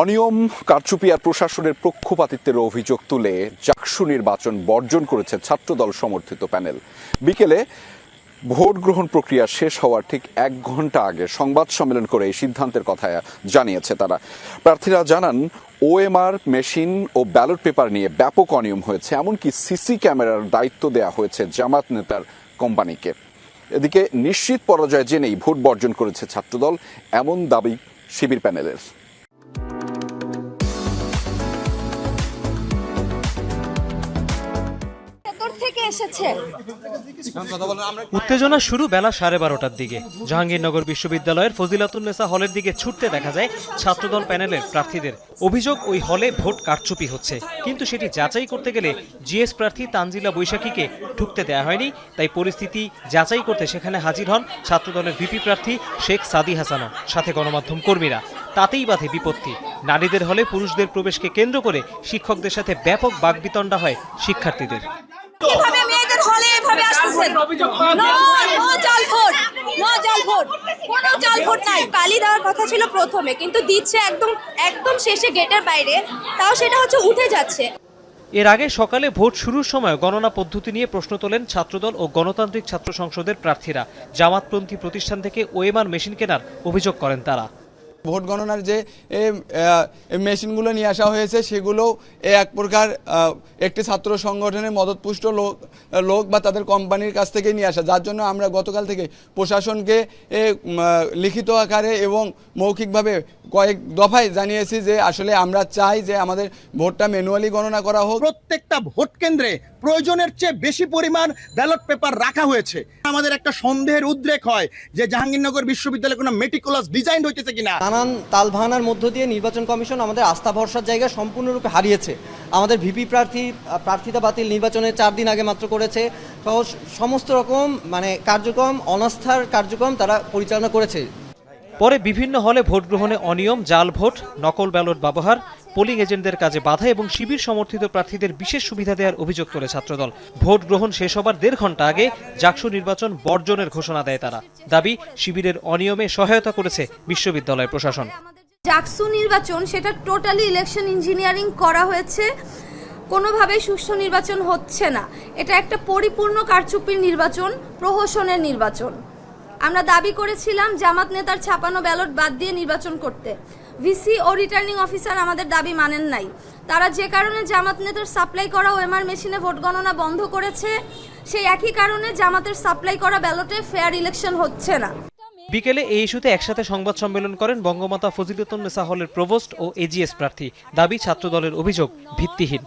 অনিয়ম, কারচুপি আর প্রশাসনের পক্ষপাতিত্বের অভিযোগ তুলে জাকসু নির্বাচন বর্জন করেছে ছাত্রদল সমর্থিত প্যানেল। বিকেলে ভোট গ্রহণ প্রক্রিয়া শেষ হওয়ার ঠিক এক ঘণ্টা আগে সংবাদ সম্মেলন করে এই সিদ্ধান্তের কথা জানিয়েছে তারা। প্রার্থীরা জানান, ওএমআর মেশিন ও ব্যালট পেপার নিয়ে ব্যাপক অনিয়ম হয়েছে, এমনকি সিসি ক্যামেরার দায়িত্ব দেয়া হয়েছে জামাত নেতার কোম্পানিকে। এদিকে নিশ্চিত পরাজয় জেনেই ভোট বর্জন করেছে ছাত্রদল, এমন দাবি শিবির প্যানেলের। উত্তেজনা শুরু বেলা সাড়ে বারোটার দিকে। জাহাঙ্গীরনগর বিশ্ববিদ্যালয়ের ফজিলাতুন্নেসা হলের দিকে ছুটতে দেখা যায় ছাত্রদল প্যানেলের প্রার্থীদের। অভিযোগ, ওই হলে ভোট কারচুপি হচ্ছে। কিন্তু সেটি যাচাই করতে গেলে জিএস প্রার্থী তানজিলা বৈশাখীকে ঢুকতে দেওয়া হয়নি। তাই পরিস্থিতি যাচাই করতে সেখানে হাজির হন ছাত্রদলের ভিপি প্রার্থী শেখ সাদি হাসানও, সাথে গণমাধ্যম কর্মীরা। তাতেই বাধে বিপত্তি। নারীদের হলে পুরুষদের প্রবেশকে কেন্দ্র করে শিক্ষকদের সাথে ব্যাপক বাগবিতণ্ডা হয় শিক্ষার্থীদের। কীভাবে মেয়েদের হলে এভাবে আসতেছেন? নো নো জাল ভোট নো জাল ভোট কোনো জাল ভোট নাই। কালি দেওয়ার কথা ছিল প্রথমে কিন্তু দিচ্ছে একদম একদম শেষে গেটের বাইরে তাও সেটা হচ্ছে উঠে যাচ্ছে। এর আগে সকালে ভোট শুরুর সময় গণনা পদ্ধতি নিয়ে প্রশ্ন তোলেন ছাত্রদল ও গণতান্ত্রিক ছাত্র সংসদের প্রার্থীরা। জামাতপন্থী প্রতিষ্ঠান থেকে ওএমআর মেশিন কেনার অভিযোগ করেন তারা। ভোট গণনার যে মেশিনগুলো নিয়ে আসা হয়েছে, সেগুলো এক প্রকার একটি ছাত্র সংগঠনের মদতপুষ্ট লোক লোক বা তাদের কোম্পানির কাছ থেকে নিয়ে আসা। যার জন্য আমরা গতকাল থেকে প্রশাসনকে লিখিত আকারে এবং মৌখিকভাবে কয়েক দফায় জানিয়েছি যে, আসলে আমরা চাই যে আমাদের ভোটটা ম্যানুয়ালি গণনা করা হোক। প্রত্যেকটা ভোট কেন্দ্রে প্রয়োজনের চেয়ে বেশি পরিমাণ ব্যালট পেপার রাখা হয়েছে। আমাদের একটা সন্দেহের উদ্রেক হয় যে জাহাঙ্গীরনগর বিশ্ববিদ্যালয়ে কোনো মেটিকুলাস ডিজাইন হইতেছে কিনা। নানান তালভানার মধ্য দিয়ে নির্বাচন কমিশন আমাদের আস্থা ভরসার জায়গা সম্পূর্ণরূপে হারিয়েছে। আমাদের ভিপি প্রার্থী প্রার্থিতা বাতিল নির্বাচনে চার দিন আগে মাত্র করেছে। সমস্ত রকম মানে কার্যক্রম, অনাস্থার কার্যক্রম তারা পরিচালনা করেছে। পরে বিভিন্ন হলে ভোট গ্রহণে অনিয়ম, জাল ভোট, নকল ব্যালট ব্যবহার পোলিং এজেন্টদের কাজে বাধা এবং শিবির সমর্থিত প্রার্থীদের বিশেষ সুবিধা দেওয়ার অভিযোগ তোলে ছাত্রদল। ভোট গ্রহণ শেষ হবার দেড় ঘণ্টা আগে জাকসু নির্বাচন বর্জনের ঘোষণা দেয় তারা। দাবি, শিবিরের অনিয়মে সহায়তা করেছে বিশ্ববিদ্যালয় প্রশাসন। জাকসু নির্বাচন, সেটা টোটালি ইলেকশন ইঞ্জিনিয়ারিং করা হয়েছে। কোনোভাবেই সুষ্ঠু নির্বাচন হচ্ছে না। এটা একটা পরিপূর্ণ কারচুপির নির্বাচন, প্রহসনের নির্বাচন। আমরা দাবি করেছিলাম জামাত নেতার ছাপানো ব্যালট বাদ দিয়ে নির্বাচন করতে। ভিসি ও রিটার্নিং অফিসার আমাদের দাবি মানেন নাই। তারা যে কারণে জামাত নেতার সাপ্লাই করা ওএমআর মেশিনে ভোট গণনা বন্ধ করেছে, সেই একই কারণে জামাতের সাপ্লাই করা ব্যালটে ফেয়ার ইলেকশন হচ্ছে না। বিকেলে এই ইস্যুতে একসাথে সংবাদ সম্মেলন করেন বঙ্গমাতা ফজিলতুন্নেসা হলের প্রভোস্ট ও এজিএস প্রার্থী। দাবি ছাত্রদলের অভিযোগ ভিত্তিহীন।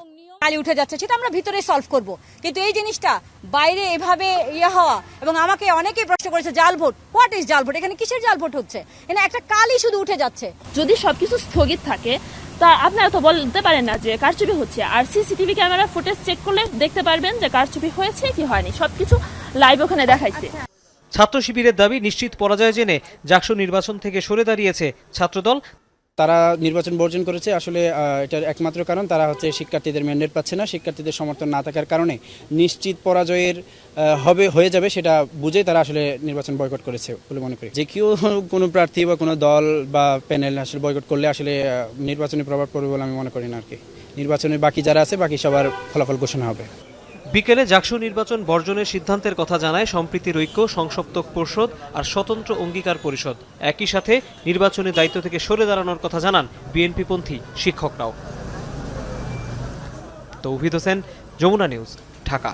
কালি উঠে যাচ্ছে সেটা আমরা ভিতরে সলভ করব। কিন্তু এই জিনিসটা বাইরে এভাবে ইয়ে হওয়া এবং আমাকে অনেকেই প্রশ্ন করেছে জাল ভোট হোয়াট ইজ জাল ভোট? এখানে কিসের জাল ভোট হচ্ছে? এখানে একটা কালি শুধু উঠে যাচ্ছে। যদি সবকিছু স্থগিত থাকে তা আপনারা তো বলতে পারেন না যে কারচুপি হচ্ছে। আর সিসিটিভি ক্যামেরা ফুটেজ চেক করলে দেখতে পারবেন যে কারচুপি হয়েছে কি হয়নি। সবকিছু লাইভ ওখানে দেখাইছে। ছাত্র শিবিরের দাবি নিশ্চিত পরাজয় জেনে জাকসু নির্বাচন থেকে সরে দাঁড়িয়েছে ছাত্রদল। তারা নির্বাচন বর্জন করেছে, আসলে এটার একমাত্র কারণ তারা হচ্ছে শিক্ষার্থীদের ম্যান্ডেট পাচ্ছে না, শিক্ষার্থীদের সমর্থন না থাকার কারণে নিশ্চিত পরাজয়ের হবে, হয়ে যাবে সেটা বুঝেই তারা আসলে নির্বাচন বয়কট করেছে বলে মনে করি। যে কেউ কোনো প্রার্থী বা কোনো দল বা প্যানেল আসলে বয়কট করলে আসলে নির্বাচনী প্রভাব পড়বে বলে আমি মনে করি না আর কি। নির্বাচনে বাকি যারা আছে, বাকি সবার ফলাফল ঘোষণা হবে। বিকেলে জাকসু নির্বাচন বর্জনের সিদ্ধান্তের কথা জানায় সম্প্রীতির ঐক্য সংসপ্তক পরিষদ আর স্বতন্ত্র অঙ্গীকার পরিষদ। একই সাথে নির্বাচনের দায়িত্ব থেকে সরে দাঁড়ানোর কথা জানান বিএনপিপন্থী শিক্ষকরাও। তৌহিদ হোসেন, যমুনা নিউজ, ঢাকা।